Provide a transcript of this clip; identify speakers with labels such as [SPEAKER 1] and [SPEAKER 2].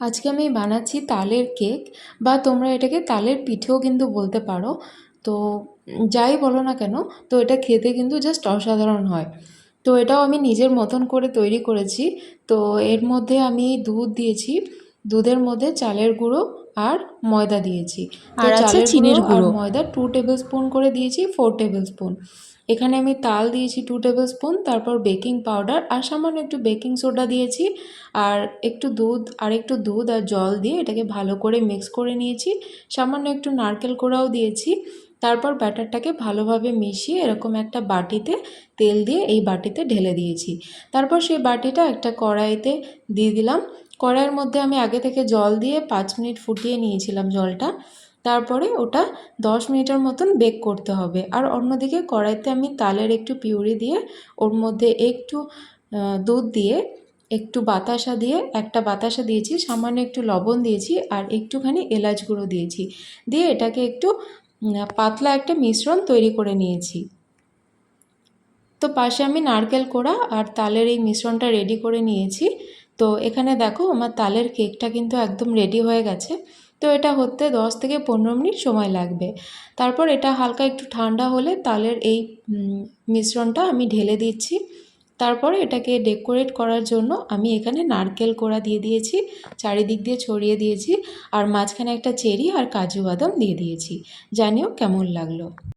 [SPEAKER 1] আজকে আমি বানাচ্ছি তালের কেক বা তোমরা এটাকে তালের পিঠেও কিন্তু বলতে পারো। তো যাই বলো না কেন, তো এটা খেতে কিন্তু জাস্ট অসাধারণ হয়। তো এটাও আমি নিজের মতন করে তৈরি করেছি। তো এর মধ্যে আমি দুধ দিয়েছি। দুধের মধ্যে চালের গুঁড়ো আর ময়দা দিয়েছি।
[SPEAKER 2] আর আছে
[SPEAKER 1] চালের
[SPEAKER 2] চিনির গুঁড়ো।
[SPEAKER 1] ময়দা টু টেবিল স্পুন করে দিয়েছি ফোর টেবিল স্পুন এখানে আমি তাল দিয়েছি টু টেবিল স্পুন তারপর বেকিং পাউডার আর সামান্য একটু বেকিং সোডা দিয়েছি। আর একটু দুধ আর একটু দুধ আর জল দিয়ে এটাকে ভালো করে মিক্স করে নিয়েছি। সামান্য একটু নারকেল কোড়াও দিয়েছি। তারপর ব্যাটারটাকে ভালোভাবে মিশিয়ে এরকম একটা বাটিতে তেল দিয়ে এই বাটিতে ঢেলে দিয়েছি। তারপর সেই বাটিটা একটা কড়াইতে দিয়ে দিলাম। কড়াইয়ের মধ্যে আমি আগে থেকে জল দিয়ে পাঁচ মিনিট ফুটিয়ে নিয়েছিলাম জলটা। তারপরে ওটা দশ মিনিটের মতন বেক করতে হবে। আর অন্যদিকে কড়াইতে আমি তালের একটু পিউরি দিয়ে ওর মধ্যে একটু দুধ দিয়ে একটু বাতাসা দিয়ে, একটা বাতাসা দিয়েছি, সামান্য একটু লবণ দিয়েছি আর একটুখানি এলাচ গুঁড়ো দিয়েছি। দিয়ে এটাকে একটু পাতলা একটা মিশ্রণ তৈরি করে নিয়েছি। তো পাশে আমি নারকেল কোড়া আর তালের এই মিশ্রণটা রেডি করে নিয়েছি। তো এখানে দেখো আমার তালের কেকটা কিন্তু একদম রেডি হয়ে গেছে। তো এটা হতে দশ থেকে পনেরো মিনিট সময় লাগবে। তারপর এটা হালকা একটু ঠান্ডা হলে তালের এই মিশ্রণটা আমি ঢেলে দিচ্ছি। তারপরে এটাকে ডেকোরেট করার জন্য আমি এখানে নারকেল কোড়া দিয়ে দিয়েছি, চারিদিক দিয়ে ছড়িয়ে দিয়েছি, আর মাঝখানে একটা চেরি আর কাজু বাদাম দিয়ে দিয়েছি। জানিও কেমন লাগল।